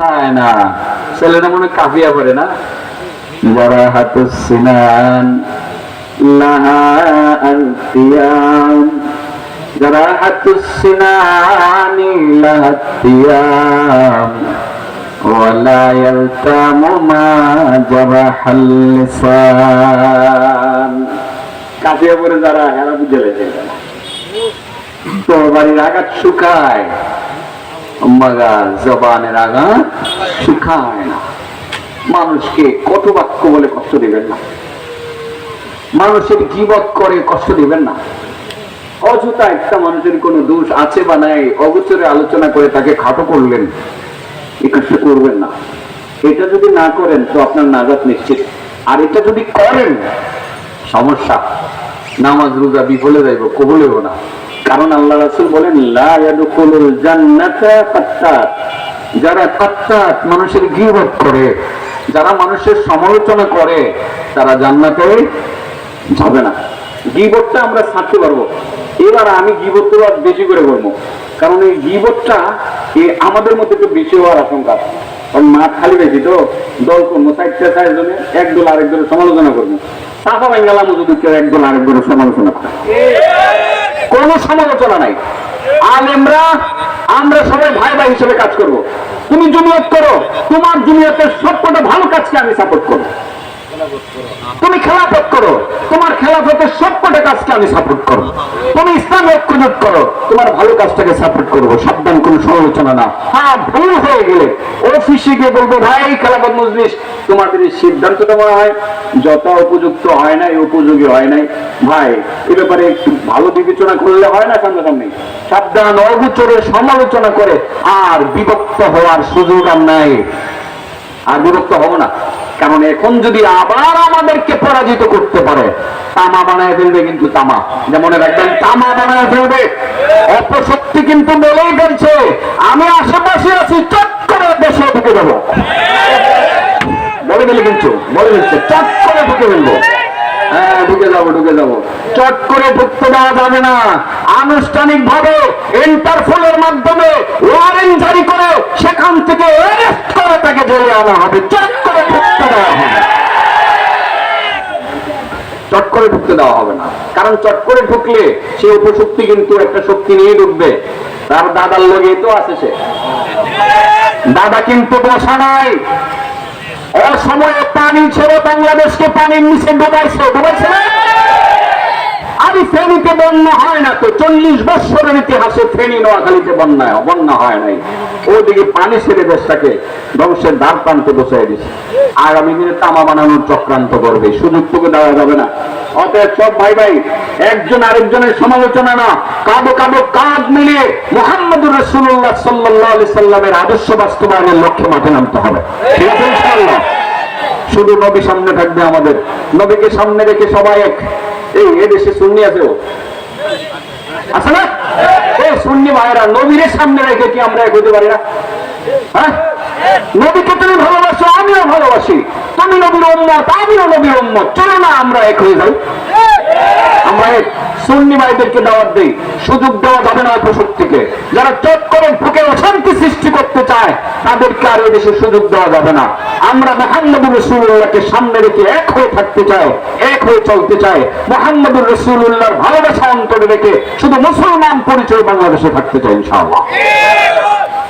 খায় না ছেলেরা মনে হয় কাফিয়া পড়ে না যারা হাতুস সিনান লাহা আলতিয়াম যারা হাতুস সিনান লাহা তিয়াম ولا يلتام ما جرح اللسان কাফিয়া পরে যারা হেরা বুঝে লেছে তো বাড়ির আঘাত শুকায় মাগার জবানের আঘাত শুকায় না। মানুষকে কত বাক্য বলে কষ্ট দিবেন না। মানুষের জীবত করে কষ্ট দিবেন না। অযথা একটা মানুষের কোনো দোষ আছে বা নাই, অগোচরে আলোচনা করে তাকে খাটো করলেন এই কাজটা করবেন না। এটা যদি না করেন, তো আপনার নাজাত নিশ্চিত। আর এটা যদি করেন, সমস্যা। নামাজ রোজা বিফলে যাইব, কবলেও না। কারণ আল্লাহ রাসূল বলেন যারা কাত্তাত মানুষের গিবত করে, যারা মানুষের সমালোচনা করে, তারা জান্নাতে যাবে না। গিবতটা আমরা ছাড়তে পারব। এবার আমি গিবতটা আর বেশি করে করব কারণ এই গিবতটা এ আমাদের মধ্যে একটু বেশি হওয়ার আশঙ্কা। কারণ মাঠ খালি বেশি তো। দল করব চারটে চারজনে এক দল আরেক দলের সমালোচনা করব। চাপা বেঙ্গালাম যদি কেউ এক দল আরেক দলের সমালোচনা করে। কোনো সমালোচনা নাই। আলেমরা আমরা সবাই ভাই ভাই হিসেবে কাজ করব। তুমি জমিয়ত করো, তোমার জমিয়তের সবকটা ভালো কাজকে আমি সাপোর্ট করব। তুমি খেলাফত করো। তোমার খেলাফতের সবকটা কাজকে আমি সাপোর্ট করব। তুমি ইসলাম ঐক্যজোট করো। তোমার ভালো কাজটাকে সাপোর্ট করব। সাবধান, কোনো সমালোচনা না। হ্যাঁ ভুল হয়ে গেলে অফিসে গিয়ে বলব, ভাই খেলাফত মজলিস তোমাদের এই সিদ্ধান্তটা হয়, যত উপযুক্ত হয় নাই, উপযোগী হয় নাই, ভাই, এ ব্যাপারে একটু ভালো বিবেচনা করলে হয় না সাবধান সমালোচনা করে আর বিভক্ত হওয়ার সুযোগ আর নাই। আর বিরক্ত হব না। কারণ এখন যদি আবার আমাদেরকে পরাজিত করতে পারে, তামা বানায় ফেলবে কিন্তু তামা। যেমন রাখবেন, তামা বানায় ফেলবে। অপশক্তি কিন্তু বলেই ফেলছে। আমি আশেপাশে আছি, চট করে দেশে ঢুকে দেবো। বলে দিলে কিন্তু বলে দিচ্ছে চট করে ঢুকে ফেলব। হ্যাঁ যাব যাব। যাবে আনুষ্ঠানিক করে ঢুকতে দেওয়া হবে না। কারণ চট করে ঢুকলে সে উপশক্তি কিন্তু একটা শক্তি নিয়ে ঢুকবে। তার দাদার লোকে তো আছে সে। দাদা কিন্তু বসা নাই। অসময়ে পানি ছেড়ে বাংলাদেশকে পানির নিচে ডুবাইছে। ডুবাইছে না? আমি ফেনীতে বন্যা হয় না তো চল্লিশ বৎসরের ইতিহাসে ফেনী নোয়াখালীতে বন্যা বন্যা হয় নাই। ওদিকে পানি ছেড়ে দেশটাকে ধ্বংসের দ্বার প্রান্তে বসাই দিছে। আগামী দিনে তামা বানানোর চক্রান্ত করবে। সুযোগ তোকে দেওয়া যাবে না। অতএব সব ভাই ভাই, একজন আরেকজনের সমালোচনা না। কাঁধে কাঁধে কাঁধ মিলিয়ে মোহাম্মদুর রসুল্লাহ সাল্লাহ আলি সাল্লামের আদর্শ বাস্তবায়নের লক্ষ্যে মাঠে নামতে হবে। শুধু নবী সামনে থাকবে আমাদের। নবীকে সামনে রেখে সবাই এক। এই এদেশে সুন্নি আছে সামনে রেখে কি আমরা এক হতে পারি না? হ্যাঁ? নবীকে তুমি ভালোবাসো, আমিও ভালোবাসি। তুমি নবীর উম্মত, আমিও নবীর উম্মত। চলো না আমরা এক হয়ে যাই। আমরা সুন্নি ভাইদেরকে দাওয়াত দেই। সুযোগ দেওয়া যাবে না প্রশক্তিকে যারা চট করে বুকে অশান্তি সৃষ্টি করতে চায়, তাদেরকে আর এই দেশে সুযোগ দেওয়া যাবে না। আমরা মোহাম্মদুর রসুল্লাহকে সামনে রেখে এক হয়ে থাকতে চাই, এক হয়ে চলতে চাই। মোহাম্মদুর রসুল্লাহর ভালোবাসা অন্তরে রেখে শুধু মুসলমান পরিচয় বাংলাদেশে থাকতে চাই, ইনশাআল্লাহ।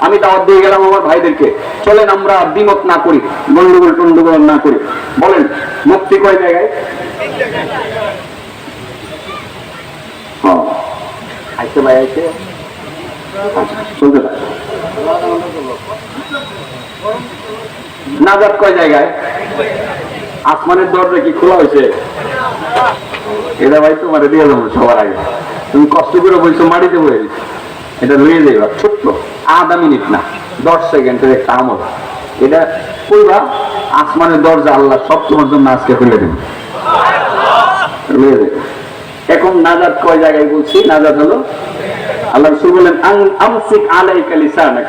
আমি দাওয়াত দিয়ে গেলাম আমার ভাইদেরকে। চলেন আমরা দ্বিমত না করি, গন্ডগোল টন্ডগোল না করি। বলেন, মুক্তি কয় জায়গায়। ভাই, আইসে। কয় জায়গায়? আসমানের দরজা কি খোলা হয়েছে এটা ভাই তোমার দিয়ে দেবো সবার আগে। তুমি কষ্ট করে বলছো, মাটিতে বয়ে এটা যাইবা ছোট্ট আধা মিনিট না, দশ সেকেন্ডের একটা আমল। এটা কইবা, আসমানের দরজা আল্লাহ সব তোমার জন্য আজকে খুলে দেবে। যাবে এখন নাজাদ কয় জায়গায় বলছি? নাজাদ হলো আল্লাহ রসুল বললেন আমসিক আলাই কালিসানাক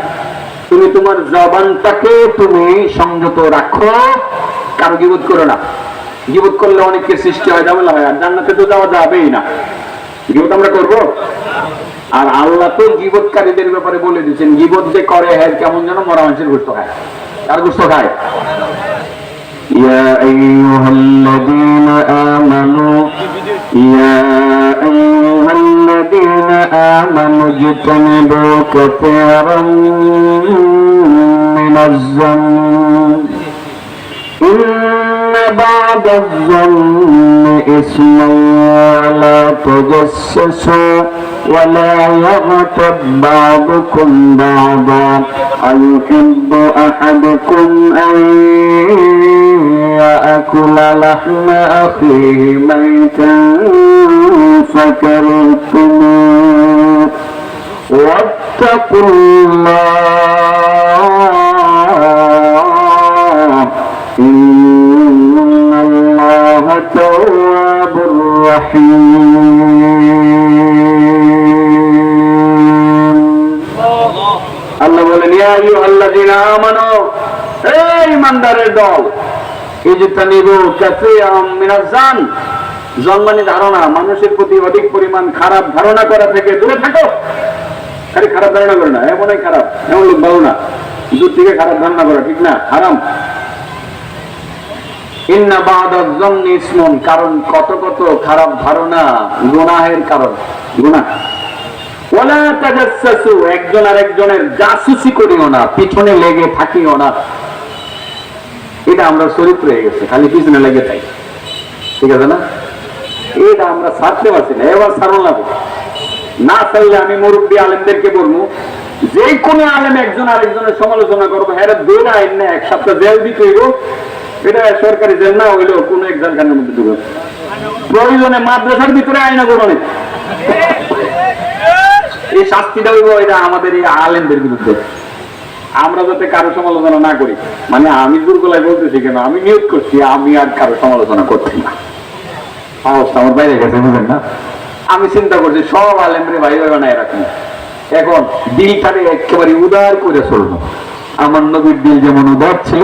তুমি তোমার জবানটাকে তুমি সংযত রাখো, কারও গিবোধ করো না। গিবোধ করলে অনেকের সৃষ্টি হয়, ঝামেলা হয়, আর জান্নাতে তো যাওয়া যাবেই না। গিবোধ আমরা করব? আর আল্লাহ তো গিবোধকারীদের ব্যাপারে বলে দিচ্ছেন গিবোধ যে করে হ্যাঁ কেমন যেন মরা মানুষের গুস্ত খায়। কার গুস্ত খায়? ইয়া আইয়ুহাল্লাযীনা আমানু يا أيها الذين آمنوا اجتنبوا كثيرا من الظن إن بعد الظن إثم ولا تجسسوا ولا يغتب بعضكم بعضا. أيحب أحدكم أن يأكل لحم أخيه ميتا فكرهتموه واتقوا الله إن الله تواب رحيم আল্লাহ বলেন ইয়া আইয়ুহাল্লাযীনা আমানু এই ইমানদারের দল ইজতানিবু কাসীরাম মিনাজ-জান জন্মানি ধারণা, মানুষের প্রতি অধিক পরিমাণ খারাপ ধারণা করা থেকে দূরে থাকো। আরে খারাপ ধারণা করো না, এমনই খারাপ, এমন লোক ভালো না। দূর থেকে খারাপ ধারণা করা, ঠিক না? হারাম। কারণ কত কত খারাপ ধারণা গুনাহের কারণ। গুনাহ। একজন আর একজনের জাসুসি করিও না পিছনে লেগে থাকিও না। এটা আমরা চরিত্র হয়ে গেছে, খালি পিছনে লেগে থাকি ঠিক আছে না? এটা আমরা ছাড়তে পারছি না, এবার ছাড়ো না না ছাড়লে আমি মুরব্বী আলেমদেরকে বলব যে কোনো আলেম একজন আরেকজনের সমালোচনা করব হ্যাঁ দুই আইন না, এক সপ্তাহ জেল দিতে হইব। এটা সরকারি জেল না হইলেও কোনো এক জেলখানের মধ্যে ঢুকবে প্রয়োজনে মাদ্রাসার ভিতরে আইনা করব না। এই শাস্তিটা হইব এটা আমাদের এই আলেমদের বিরুদ্ধে। আমরা যাতে কারও সমালোচনা না করি। মানে আমি দুর্গলায় বলতেছি কেন? আমি নিয়োগ করছি আমি আর কারও সমালোচনা করছি না। অবস্থা আমার বাইরে গেছে বুঝলেন না? আমি চিন্তা করছি সব আলেমরে ভাই ভাই বানায় রাখুন এখন দিলটারে একেবারে উদার করে চলবো। আমার নবীর দিল যেমন উদার ছিল।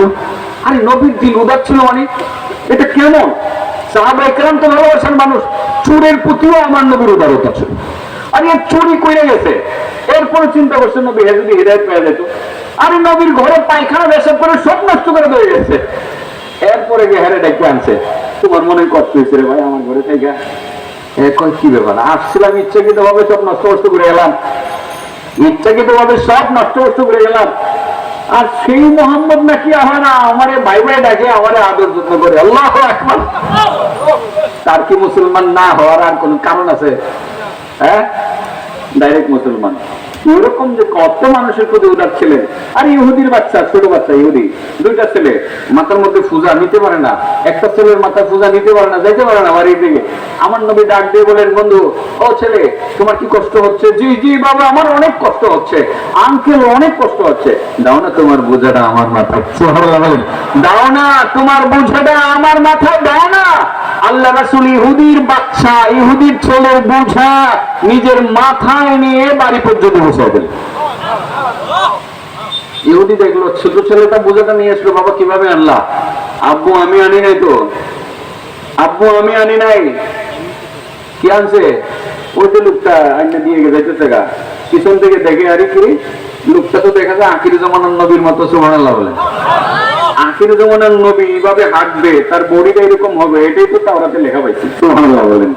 আরে নবীর দিল উদার ছিল মানে? এটা কেমন? সাহাবা একরাম তো ভালোবাসার মানুষ। চোরের প্রতিও আমার নবীর উদারতা ছিল। আর চুরি করে গেছে। এরপরে চিন্তা করছে নবী হে যদি হৃদায়ত পেয়ে যেত। আরে নবীর ঘরে পায়খানা বেসব করে সব নষ্ট করে দিয়ে গেছে। এরপরে গিয়ে হেরে ডেকে আনছে। তোমার মনে কষ্ট হয়েছে রে ভাই আমার ঘরে থেকে। এখন কি ব্যাপার? আসছিলাম ইচ্ছাকৃত ভাবে সব নষ্ট করে গেলাম ইচ্ছাকৃত ভাবে সব নষ্ট করে গেলাম আর সেই মোহাম্মদ নাকি আমার ভাই ভাই ডাকে, আমারে আদর যত্ন করে। আল্লাহ একবার তার কি মুসলমান না হওয়ার আর কোন কারণ আছে? হ্যাঁ? ডাইরেক্ট মুসলমান। এরকম যে কত মানুষের প্রতি উদার ছিলেন আর ইহুদির বাচ্চা, ছোট বাচ্চা, ইহুদি। দুইটা ছেলে। মাথার মধ্যে পূজা নিতে পারে না। একটা ছেলের মাথার পূজা নিতে পারে না, যাইতে পারে না বাড়ির দিকে। আমার নবী ডাক দিয়ে বলেন, বন্ধু, ও ছেলে, তোমার কি কষ্ট হচ্ছে? জি জি বাবা, আমার অনেক কষ্ট হচ্ছে। আঙ্কেল অনেক কষ্ট হচ্ছে। দাও না তোমার বোঝাটা আমার মাথায়। দাও না, তোমার বোঝাটা আমার মাথায়, দাও না। আল্লাহ রাসুল ইহুদির বাচ্চা, ইহুদির ছেলে বোঝা নিজের মাথায় নিয়ে বাড়ি পর্যন্ত দিল ইহুদি দেখল, ছোট ছেলেটা বোঝাটা নিয়ে আসলো, বাবা, কীভাবে আনলা? আব্বু, আমি আনি নাই তো। আব্বু, আমি আনি নাই। কি আনছে? ওই তো লোকটা আইনা দিয়ে যাইতেছে গা। পিছন থেকে দেখে আরে কি? লোকটা তো দেখা যায় আখির জমানার নবীর মতো, সুবহানাল্লাহ বলে। আখির জমানার নবী এইভাবে হাঁটবে, তার বডিটা এরকম হবে, এটাই তো তাওরাতে লেখা পাইছি, সুবহানাল্লাহ বলেন।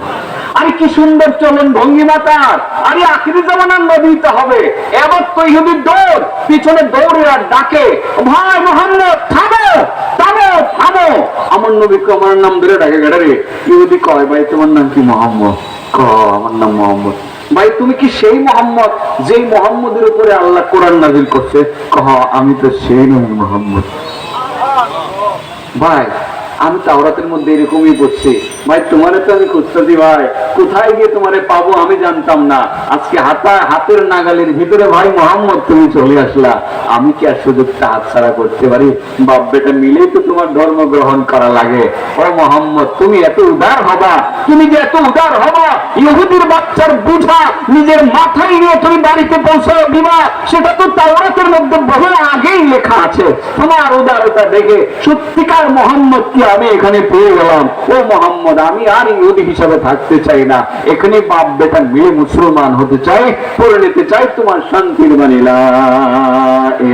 আরে কি সুন্দর চলন ভঙ্গিমা তার আরে আখির জমানার নবী তো হবে। এবার তো ইহুদির দৌড়, পিছনে দৌড়ে আর ডাকে। ভাই মোহাম্মদ, থামো থামো থামো। আমার আমার নাম ধরে ডাকে গাড়ারে ইহুদি কয়, ভাই, তোমার নাম কি মোহাম্মদ? ক আমার নাম মোহাম্মদ। ভাই, তুমি কি সেই মোহাম্মদ যেই মোহাম্মদের উপরে আল্লাহ কোরআন নাজিল করছে? কহ আমি তো সেই নবী মোহাম্মদ। ভাই আমি তাওরাতের মধ্যে এরকমই করছি ভাই, তোমারে তো আমি খুঁজতেছি ভাই। কোথায় গিয়ে তোমারে পাবো আমি জানতাম না। আজকে হাতা হাতের নাগালের ভিতরে ভাই মোহাম্মদ, তুমি চলে আসলা। আমি কি আর সুযোগটা হাতছাড়া করতে পারি? বাপ বেটা মিলেই তো তোমার ধর্ম গ্রহণ করা লাগে। ও মোহাম্মদ, তুমি এত উদার হবা। তুমি যে এত উদার হবা, ইহুদির বাচ্চার বুঝা, নিজের মাথায় নিয়ে তুমি বাড়িতে পৌঁছাও দিবা সেটা তো তাওরাতের মধ্যে বহু আগেই লেখা আছে। তোমার উদারতা দেখে সত্যিকার মোহাম্মদ কি আমি এখানে পেয়ে গেলাম। ও মোহাম্মদ, আমি আর ইহুদি হিসাবে থাকতে চাই না। এখানে বাপ বেটা মিলে মুসলমান হতে চাই, পড়ে নিতে চাই, তোমার শান্তির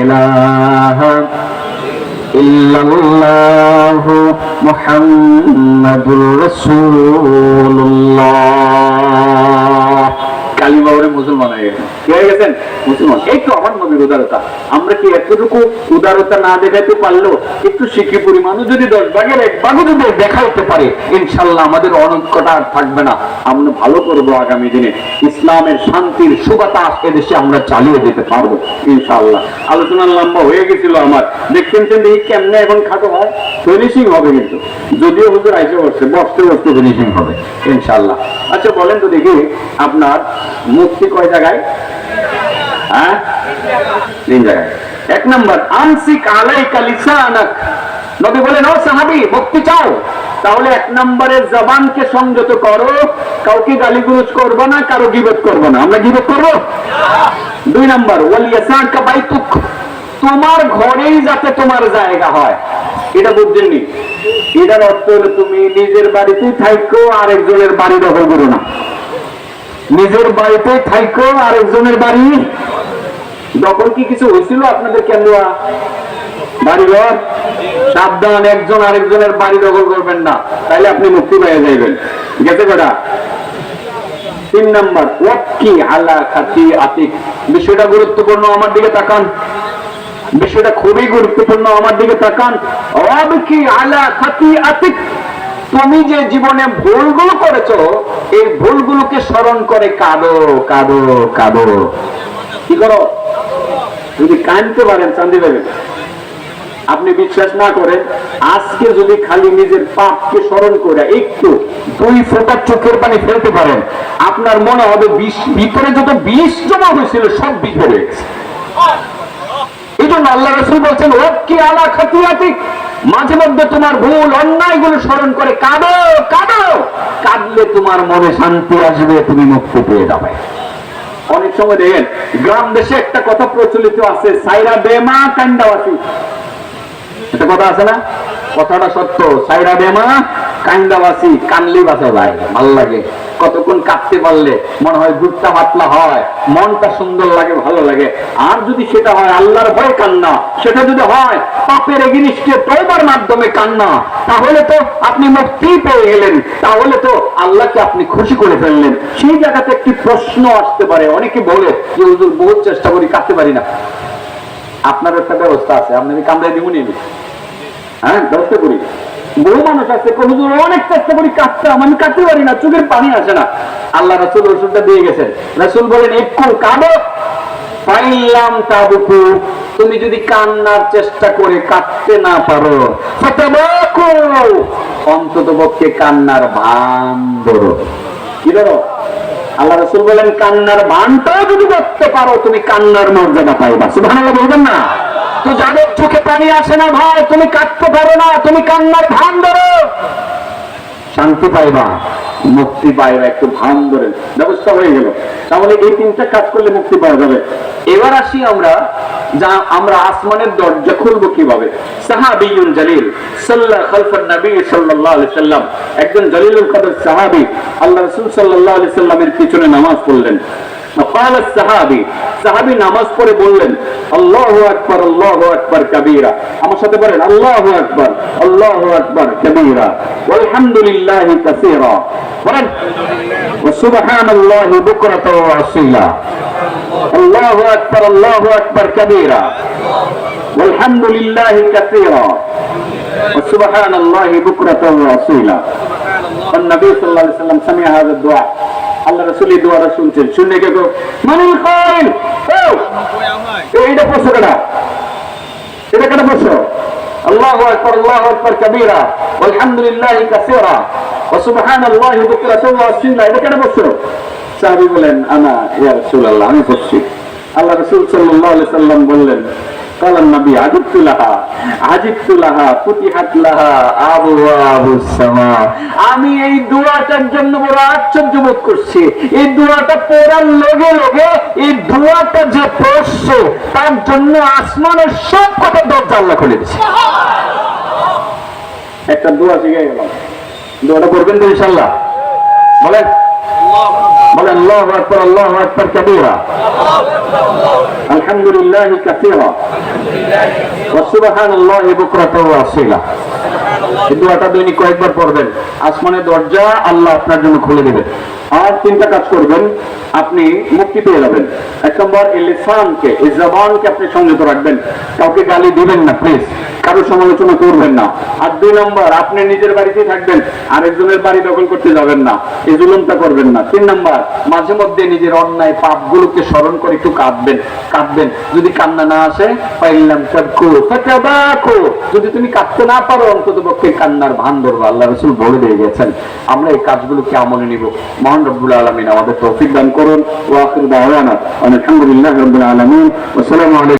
এলাহা ইল্লাল্লাহু মুহাম্মাদুর মুসলমান হয়ে গেছেন হয়ে গেছেন? মুসলমান। এই তো আমার নবীর উদারতা। আমরা কি এতটুকু উদারতা না পারল একটু শিখি যদি দশ ভাগের এক ভাগও যদি দেখাইতে পারে, ইনশাল্লাহ আমাদের অনৈক্যতা আর থাকবে না। আমরা ভালো করব আগামী দিনে। ইসলামের শান্তির সুবাতাস এদেশে আমরা চালিয়ে যেতে পারব, ইনশাল্লাহ। আলোচনা লম্বা হয়ে গেছিল আমার। দেখছেন যে দেখি কেমনে এখন খাটো হয়? ফিনিশিং হবে কিন্তু। যদিও হুজুর আইসে বসছে, বসতে বসতে ফিনিশিং হবে, ইনশাল্লাহ। আচ্ছা বলেন তো দেখি, আপনার মুক্তি কয় জায়গায়? হ্যাঁ? এক নম্বর নবী বলেন, ও সাহাবি, মুক্তি চাও। তাহলে এক নম্বরের জবানকে সংযত করো। কাউকে গালিগুলোজ করব না, কারও গিবত করব না। আমরা গিবত করব? দুই নম্বর তোমার ঘরেই যাতে তোমার জায়গা হয়। এটা বুঝছেননি এটার অর্থ হলো, তুমি নিজের বাড়িতেই থাইকো, আরেকজনের বাড়ি দখল করো না। নিজের বাড়িতে থাইকো, আরেকজনের বাড়ি দখল কি কিছু হয়েছিল আপনাদের কেন বাড়ি ঘর সাবধান, একজন আরেকজনের বাড়ি দখল করবেন না। তাহলে আপনি মুক্তি পেয়ে যাইবেন। গেছে কটা তিন নম্বর ওয়াক্কি আলা খাতি আতিক? বিষয়টা গুরুত্বপূর্ণ আমার দিকে তাকান। বিষয়টা খুবই গুরুত্বপূর্ণ আমার দিকে তাকান। ওয়াবকি আলা খাতি আতিক? তুমি যে জীবনে ভুলগুলো করেছ, এই ভুলগুলোকে স্মরণ করে কাঁদো কাঁদো কাঁদো। কি করো? যদি কাঁদতে পারেন, চান্দি পাবেন আপনি বিশ্বাস না করেন আজকে যদি খালি নিজের পাপকে স্মরণ করে একটু দুই ফোঁটা চোখের পানি ফেলতে পারেন, আপনার মনে হবে বিষ ভিতরে যত বিষ জমা হয়েছিল, সব গেছে। এই জন্য আল্লাহ রসুল বলছেন আলা খাতিয়াতি মাঝে মধ্যে তোমার ভুল অন্যায়গুলো স্মরণ করে কাঁদো কাঁদো। কাঁদলে তোমার মনে শান্তি আসবে, তুমি মুক্তি পেয়ে যাবে। অনেক সময় দেখেন, গ্রাম দেশে একটা কথা প্রচলিত আছে, সাইরা বেমা কান্ডাবাসী একটা কথা আছে না? কথাটা সত্য, সাইরা বেমা কান্দাবাসী, কানলি বাসা ভাই, ভালো লাগে। কতক্ষণ কাঁদতে পারলে মনে হয় দুধটা পাতলা হয়, মনটা সুন্দর লাগে, ভালো লাগে। আর যদি সেটা হয় আল্লাহর ভয়ে কান্না, সেটা যদি হয় পাপের এগিনিস্টে তৌবার মাধ্যমে কান্না, তাহলে তো আপনি মুক্তি পেয়ে গেলেন, তাহলে তো আল্লাহকে আপনি খুশি করে ফেললেন। সেই জায়গাতে একটি প্রশ্ন আসতে পারে, অনেকে বলে যে, হুজুর, বহুত চেষ্টা করি, কাঁদতে পারি না। আপনার একটা ব্যবস্থা আছে, আপনাকে কামড়াই দিব নিয়ে হ্যাঁ ব্যবস্থা করি। বহু মানুষ আছে হুজুর, অনেক চেষ্টা করি কাঁদতে আমি কাঁদতে পারি না, চোখের পানি আসে না। আল্লাহ রাসুল ওষুধটা দিয়ে গেছেন। রাসুল বলেন একটু কাঁদো। পাইলাম তাবুকু। তুমি যদি কান্নার চেষ্টা করে কাঁদতে না পারো অন্তত পক্ষে কান্নার ভান ধরো। কি ধরো? আল্লাহ রসুল বলেন, কান্নার ভানটাও যদি করতে পারো, তুমি কান্নার মর্যাদা পাইবা। বলবেন না। যাদের চোখে পানি আসে না ভাই। তুমি কাঁদতে পারো না, তুমি কান্নার ভান ধরো। শান্তি পাইবা, মুক্তি পাইবা, একটু ভান ধরে। ব্যবস্থা হয়ে গেল। তাহলে এই তিনটা কাজ করলে মুক্তি পাওয়া যাবে। এবার আসি আমরা, যা আমরা আসমানের দরজা খুলবো কীভাবে? সাহাবিউল জালিল সাল্লাহ খালফান নবী সাল্লাল্লাহু আলাইহি সাল্লাম। একজন জলিলুল কদর সাহাবী, আল্লাহ রাসূল সাল্লাল্লাহু আলাইহি সাল্লামের পিছনে নামাজ পড়লেন। قال الصحابي সাহাবী নামাজ পড়ে বললেন আল্লাহু আকবার আল্লাহু আকবার কাবীরা আমার সাথে বলেন আল্লাহু আকবার আল্লাহু আকবার কাবীরা ওয়ালহামদুলিল্লাহি কাসীরা বলেন وسبحان الله بكرة وأصيلا الله أكبر الله أكبر كبيرا والحمد لله كثيرا وسبحان الله بكرة وأصيلا والنبي صلى الله عليه وسلم سمع هذا الدعاء আল্লাহ রসুল এই দোয়াটা শুনছেন। শুনে কে মানিল খাইল এইটা প্রশ্ন কেনা এটা কেন প্রশ্ন? আল্লাহু আকবার আল্লাহু আকবার, কাবীরা। ওয়ালহামদুলিল্লাহি কাসীরা। ওয়া সুবহানাল্লাহি ওয়া আসীলা এটা কেন প্রশ্ন? সাহাবী বলেন, আনা ইয়া রাসূলুল্লাহ, আমি পড়ছি। আল্লাহ রাসূল সাল্লাল্লাহু আলাইহি সাল্লাম বললেন قال النبي عجبت لها عجبت لها فتحت لها ابواب السماء আমি এই দোয়াটার জন্য বড় আশ্চর্য বোধ করছি এই দোয়াটা পড়ার লগে লগে এই দোয়াটা যে পড়ছে তার জন্য আসমানের সব কথা দরজা আল্লাহ খুলে দিচ্ছে একটা দোয়া শিখে গেলাম দোয়াটা করবেন তো ইনশাল্লাহ বলেন বলেন, আল্লাহ আকবর আল্লাহ আকবর কবিরা। আলহামদুলিল্লাহ কাসিরা। সুবহানাল্লাহি বুকরাতাও ওয়া আসীলা। এই দোয়াটা দৈনিক কয়েকবার পড়বেন। আসমানের দরজা আল্লাহ আপনার জন্য খুলে দেবে আর তিনটা কাজ করবেন। আপনি মুক্তি পেয়ে যাবেন? এক নম্বর, এই লিসানকে, এই জবানকে আপনি সংযত রাখবেন। কাউকে গালি দিবেন না প্লিজ কারও সমালোচনা করবেন না। আর দুই নম্বর, আপনি নিজের বাড়িতেই থাকবেন, আরেকজনের বাড়ি দখল করতে যাবেন না। এই জুলুমটা করবেন না। তিন নম্বর, মাঝে মধ্যে নিজের অন্যায় পাপগুলোকে স্মরণ করে একটু কাঁদবেন কাঁদবেন। যদি কান্না না আসে পাইলাম যদি তুমি কাঁদতে না পারো অন্তত পক্ষে কান্নার ভান ধরবো। আল্লাহ রসুল বলে দিয়ে গেছেন, আমরা এই কাজগুলোকে আমলে নিব। মহান রব্বুল আলমিন আমাদের তৌফিক দান করুন। ওয়া দাওয়ানা আলহামদুলিল্লাহ রব্বুল আলামিন ওয়া সালামু আলাইকুম